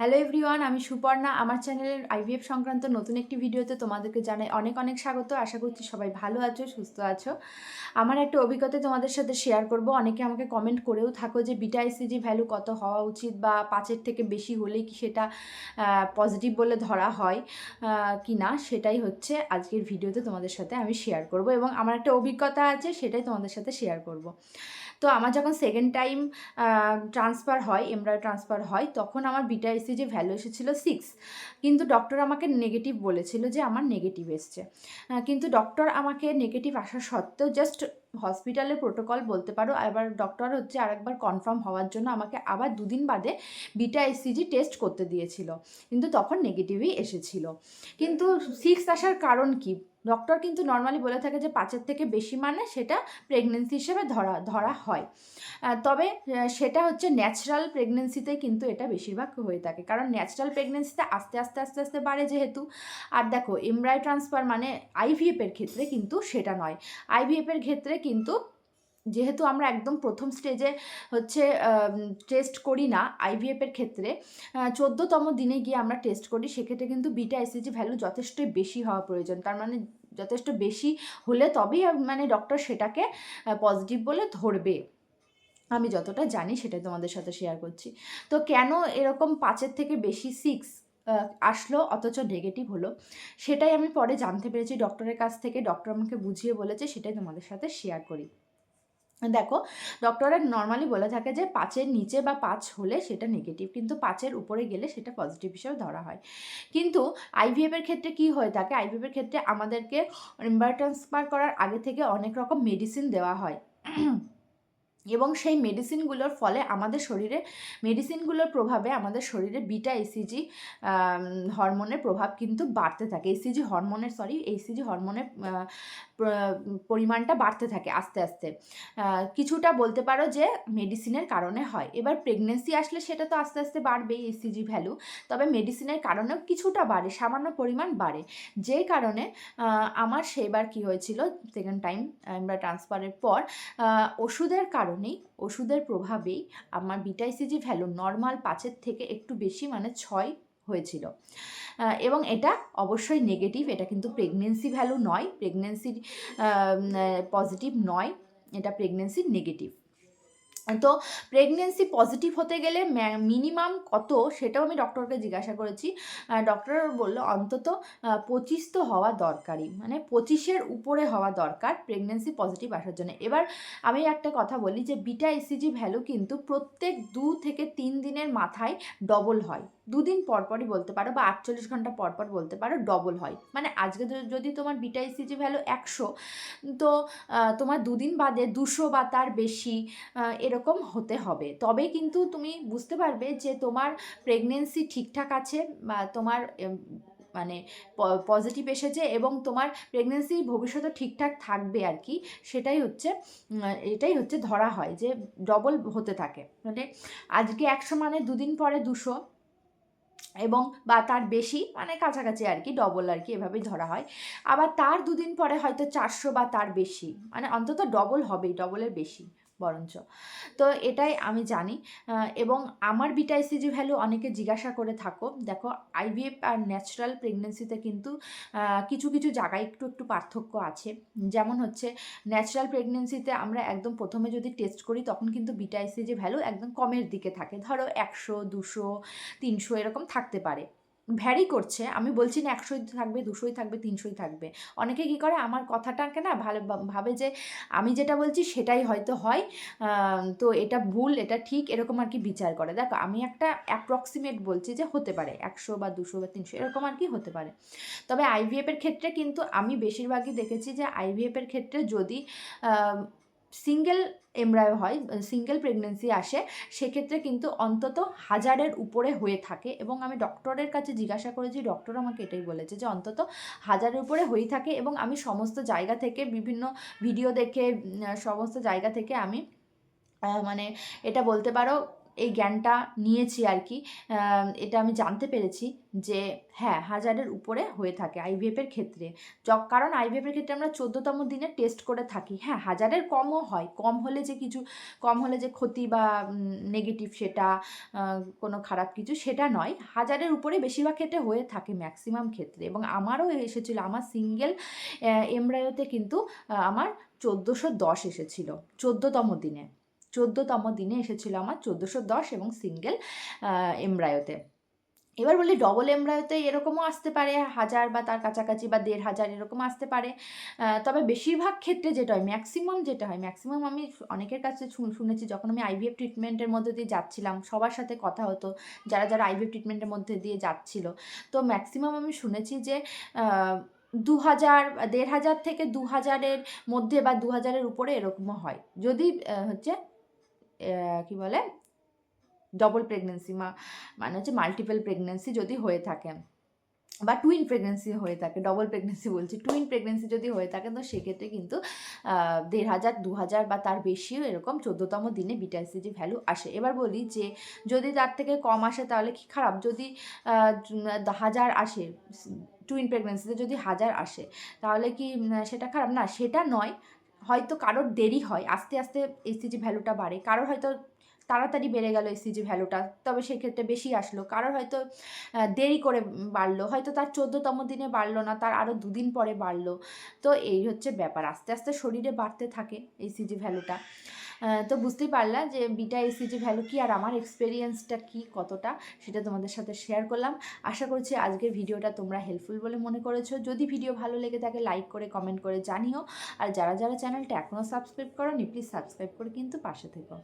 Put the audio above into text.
Hello everyone আমি সুপর্ণা। আমার চ্যানেলের আইভিএফ সংক্রান্ত নতুন একটি ভিডিওতে তোমাদেরকে জানাই অনেক অনেক স্বাগত। আশা করছি সবাই ভালো আছো, সুস্থ আছো। আমার একটা অভিজ্ঞতা তোমাদের সাথে শেয়ার করব। অনেকে আমাকে কমেন্ট করেও থাকো যে বিটা আইসিজি ভ্যালু কত হওয়া উচিত বা পাঁচের থেকে বেশি হলেই কি সেটা পজিটিভ বলে ধরা হয় কি না সেটাই হচ্ছে আজকের ভিডিওতে তোমাদের সাথে আমি শেয়ার করব এবং আমার একটা অভিজ্ঞতা আছে সেটাই তোমাদের সাথে শেয়ার করব। তো আমার যখন সেকেন্ড টাইম ট্রান্সফার হয় এমব্রয় ট্রান্সফার হয়, তখন আমার বিটা যে ভ্যালু এসেছিল সিক্স কিন্তু ডক্টর আমাকে নেগেটিভ বলেছিল যে আমার নেগেটিভ এসছে। কিন্তু ডক্টর আমাকে নেগেটিভ আসা সত্ত্বেও জাস্ট হসপিটালের প্রোটোকল বলতে পারো। এবার ডক্টর হচ্ছে আরেকবার কনফার্ম হওয়ার জন্য আমাকে আবার দুদিন বাদে বিটা এসিজি টেস্ট করতে দিয়েছিল। কিন্তু তখন নেগেটিভই এসেছিল। কিন্তু সিক্স আসার কারণ কি? ডক্টর কিন্তু নর্মালি বলে থাকে যে পাঁচের থেকে বেশি মানে সেটা প্রেগনেন্সি হিসেবে ধরা ধরা হয়। তবে সেটা হচ্ছে ন্যাচারাল প্রেগনেন্সিতে কিন্তু এটা বেশিরভাগ হয়ে থাকে। কারণ ন্যাচারাল প্রেগনেন্সিতে আস্তে আস্তে আস্তে আস্তে বাড়ে যেহেতু। আর দেখো এমব্রাই ট্রান্সফার মানে আইভিএফের ক্ষেত্রে কিন্তু সেটা নয়। আইভিএফের ক্ষেত্রে কিন্তু যেহেতু আমরা একদম প্রথম স্টেজে হচ্ছে টেস্ট করি না আইভিএফের ক্ষেত্রে চোদ্দোতম দিনে গিয়ে আমরা টেস্ট করি, সেক্ষেত্রে কিন্তু বিটা এসিজি ভ্যালু যথেষ্টই বেশি হওয়া প্রয়োজন। তার মানে যথেষ্ট বেশি হলে তবেই মানে ডক্টর সেটাকে পজিটিভ বলে ধরবে। আমি যতটা জানি সেটাই তোমাদের সাথে শেয়ার করছি। তো কেন এরকম পাঁচের থেকে বেশি সিক্স আসলো, অথচ নেগেটিভ হলো। সেটাই আমি পরে জানতে পেরেছি ডক্টরের কাছ থেকে। ডক্টর আমাকে বুঝিয়ে বলেছে, সেটাই তোমাদের সাথে শেয়ার করি। দেখো ডক্টরের নর্মালি বলে থাকে যে, পাঁচের নিচে বা পাঁচ হলে সেটা নেগেটিভ কিন্তু পাঁচের উপরে গেলে সেটা পজিটিভ হিসেবে ধরা হয়। কিন্তু আইভিএফের ক্ষেত্রে কি হয়ে থাকে? আইভিএফের ক্ষেত্রে আমাদেরকে ট্রান্সফার করার আগে থেকে অনেক রকম মেডিসিন দেওয়া হয়। এবং সেই মেডিসিনগুলোর ফলে আমাদের শরীরে মেডিসিনগুলোর প্রভাবে আমাদের শরীরে বিটা এসিজি হরমোনের প্রভাব কিন্তু বাড়তে থাকে। এসিজি হরমোনের সরি এসিজি হরমোনের পরিমাণটা বাড়তে থাকে আস্তে আস্তে। কিছুটা বলতে পারো যে মেডিসিনের কারণে হয়। এবার প্রেগনেন্সি আসলে সেটা তো আস্তে আস্তে বাড়বেই এসিজি ভ্যালু তবে মেডিসিনের কারণেও কিছুটা বাড়ে, সামান্য পরিমাণ বাড়ে। যে কারণে আমার সেবার কি হয়েছিল সেকেন্ড টাইম আমরা ট্রান্সফারের পর ওষুধের ওষুধের কারণেই ওষুধের প্রভাবেই আমার বিটাইসিজি ভ্যালু নর্মাল পাঁচের থেকে একটু বেশি মানে ছয় হয়েছিল। এবং এটা অবশ্যই নেগেটিভ এটা কিন্তু প্রেগনেন্সি ভ্যালু নয় প্রেগনেন্সির পজিটিভ নয়, এটা প্রেগনেন্সির নেগেটিভ তো প্রেগনেন্সি পজিটিভ হতে গেলে মিনিমাম কত সেটাও আমি ডক্টরকে জিজ্ঞাসা করেছি। ডক্টর বলল অন্তত পঁচিশ তো হওয়া দরকারই। মানে পঁচিশের উপরে হওয়া দরকার প্রেগনেন্সি পজিটিভ আসার জন্য। এবার আমি একটা কথা বলি যে বিটা এসিজি ভ্যালু কিন্তু প্রত্যেক দু থেকে তিন দিনের মাথায় ডবল হয়। দুদিন পর পরই বলতে পারো বা আটচল্লিশ ঘণ্টা পর পর বলতে পারো ডবল হয়। মানে আজকে যদি তোমার বিটা এসিজি ভ্যালু একশো তো তোমার দুদিন বাদে দুশো বা তার বেশি আহ, এরকম হতে হবে। তবে কিন্তু তুমি বুঝতে পারবে যে তোমার প্রেগনেন্সি ঠিকঠাক আছে বা তোমার মানে পজিটিভ এসেছে এবং তোমার প্রেগনেন্সি ভবিষ্যতে ঠিকঠাক থাকবে আর কি, সেটাই হচ্ছে এটাই হচ্ছে ধরা হয় যে ডবল হতে থাকে। মানে আজকে একশো মানে দুদিন পরে দুশো এবং বা তার বেশি মানে কাছাকাছি আর কি ডবল আর কি, এভাবেই ধরা হয়। আবার তার দুদিন পরে হয়তো চারশো বা তার বেশি মানে অন্তত ডবল হবেই ডবলের বেশি। বরঞ্চ। তো এটাই আমি জানি। এবং আমার বিটাইসিজি ভ্যালু অনেকে জিজ্ঞাসা করে থাকো, দেখো আইভিএফ আর ন্যাচারাল প্রেগনেন্সিতে কিন্তু কিছু কিছু জায়গায় একটু একটু পার্থক্য আছে। যেমন হচ্ছে ন্যাচারাল প্রেগনেন্সিতে আমরা একদম প্রথমে যদি টেস্ট করি, তখন কিন্তু বিটাইসিজি ভ্যালু একদম কমের দিকে থাকে। ধরো একশো, দুশো, তিনশো এরকম থাকতে পারে। ভ্যারি করছে, আমি বলছি না একশোই থাকবে, দুশোই থাকবে, তিনশোই থাকবে। অনেকে কি করে, আমার কথাটাকে না ভালো ভাবে যে, আমি যেটা বলছি সেটাই হয়তো হয় তো এটা ভুল, এটা ঠিক, এরকম আর কি বিচার করে। দেখো, আমি একটা অ্যাপ্রক্সিমেট বলছি যে, হতে পারে, একশো বা দুশো বা তিনশো, এরকম আর কি হতে পারে। তবে আইভিএফের ক্ষেত্রে কিন্তু আমি বেশিরভাগই দেখেছি যে আইভিএফের ক্ষেত্রে যদি সিঙ্গেল এমব্রায়ো হয় সিঙ্গেল প্রেগনেন্সি আসে, সেক্ষেত্রে কিন্তু অন্তত হাজারের উপরে হয়ে থাকে। এবং আমি ডক্টরের কাছে জিজ্ঞাসা করেছি ডক্টর আমাকে এটাই বলেছে যে অন্তত হাজারের উপরে হয়েই থাকে এবং আমি সমস্ত জায়গা থেকে বিভিন্ন ভিডিও দেখে সমস্ত জায়গা থেকে আমি মানে এটা বলতে পারো এই জ্ঞানটা নিয়েছি আর কি। এটা আমি জানতে পেরেছি যে হ্যাঁ হাজারের উপরে হয়ে থাকে আইভিএফের ক্ষেত্রে। কারণ আইভিএফের ক্ষেত্রে আমরা চোদ্দতম দিনে টেস্ট করে থাকি। হ্যাঁ হাজারের কমও হয়। কম হলে যে কিছু, কম হলে যে ক্ষতি বা নেগেটিভ সেটা কোনো খারাপ কিছু সেটা নয়। হাজারের উপরে বেশিরভাগ ক্ষেত্রে হয়ে থাকে ম্যাক্সিমাম ক্ষেত্রে। এবং আমারও এসেছিল, আমার সিঙ্গেল এমব্রায়োতে কিন্তু আমার চোদ্দোশো দশ এসেছিল, চোদ্দোতম দিনে। চোদ্দোতম দিনে এসেছিল আমার, চোদ্দোশো দশ এবং সিঙ্গেল এমব্রায়োতে। এবার বলি ডবল এমব্রায়োতে এরকমও আসতে পারে, হাজার বা তার কাছাকাছি বা দেড় হাজার এরকম আসতে পারে। তবে বেশিরভাগ ক্ষেত্রে যেটা হয় ম্যাক্সিমাম যেটা হয় ম্যাক্সিমাম আমি অনেকের কাছে শুনেছি যখন আমি আইভিএফ ট্রিটমেন্টের মধ্যে দিয়ে যাচ্ছিলাম, সবার সাথে কথা হতো, যারা যারা আইভিএফ ট্রিটমেন্টের মধ্যে দিয়ে যাচ্ছিল। তো ম্যাক্সিমাম আমি শুনেছি যে দু হাজার দেড় হাজার থেকে দু হাজারের মধ্যে বা দু হাজারের উপরে এরকমও হয়। যদি হচ্ছে কি বলে? ডবল প্রেগনেন্সি মা মানে হচ্ছে মাল্টিপল প্রেগনেন্সি যদি হয়ে থাকে বা টুইন প্রেগনেন্সি হয়ে থাকে ডবল প্রেগনেন্সি বলছি টুইন প্রেগনেন্সি যদি হয়ে থাকে, তো সেক্ষেত্রে কিন্তু দেড় হাজার, দু হাজার বা তার বেশিও এরকম চোদ্দোতম দিনে বিটা এসিজি ভ্যালু আসে। এবার বলি যে, যদি তার থেকে কম আসে তাহলে কি খারাপ? যদি হাজার আসে টুইন প্রেগনেন্সিতে যদি হাজার আসে, তাহলে কি সেটা খারাপ? না, সেটা নয়। হয়তো কারোর দেরি হয়, আস্তে আস্তে এসিজি ভ্যালুটা বাড়ে। কারোর হয়তো তাড়াতাড়ি বেড়ে গেল এসিজি ভ্যালুটা তবে সেক্ষেত্রে বেশি আসলো। কারোর হয়তো দেরি করে বাড়লো, হয়তো তার চোদ্দোতম দিনে বাড়লো না, তার আরও দুদিন পরে বাড়লো। তো এই হচ্ছে ব্যাপার। আস্তে আস্তে শরীরে বাড়তে থাকে এসিজি ভ্যালুটা তো বুঝতেই পারলাম যে বিটা এসিজি ভ্যালু কী আর আমার এক্সপিরিয়েন্সটা কি, কতটা, সেটা তোমাদের সাথে শেয়ার করলাম। আশা করছি আজকের ভিডিওটা তোমরা হেল্পফুল বলে মনে করেছ। যদি ভিডিও ভালো লেগে থাকে লাইক করে কমেন্ট করে জানিও। আর যারা যারা চ্যানেলটা এখনও সাবস্ক্রাইব করো নি প্লিজ সাবস্ক্রাইব করে কিন্তু পাশে থেকো।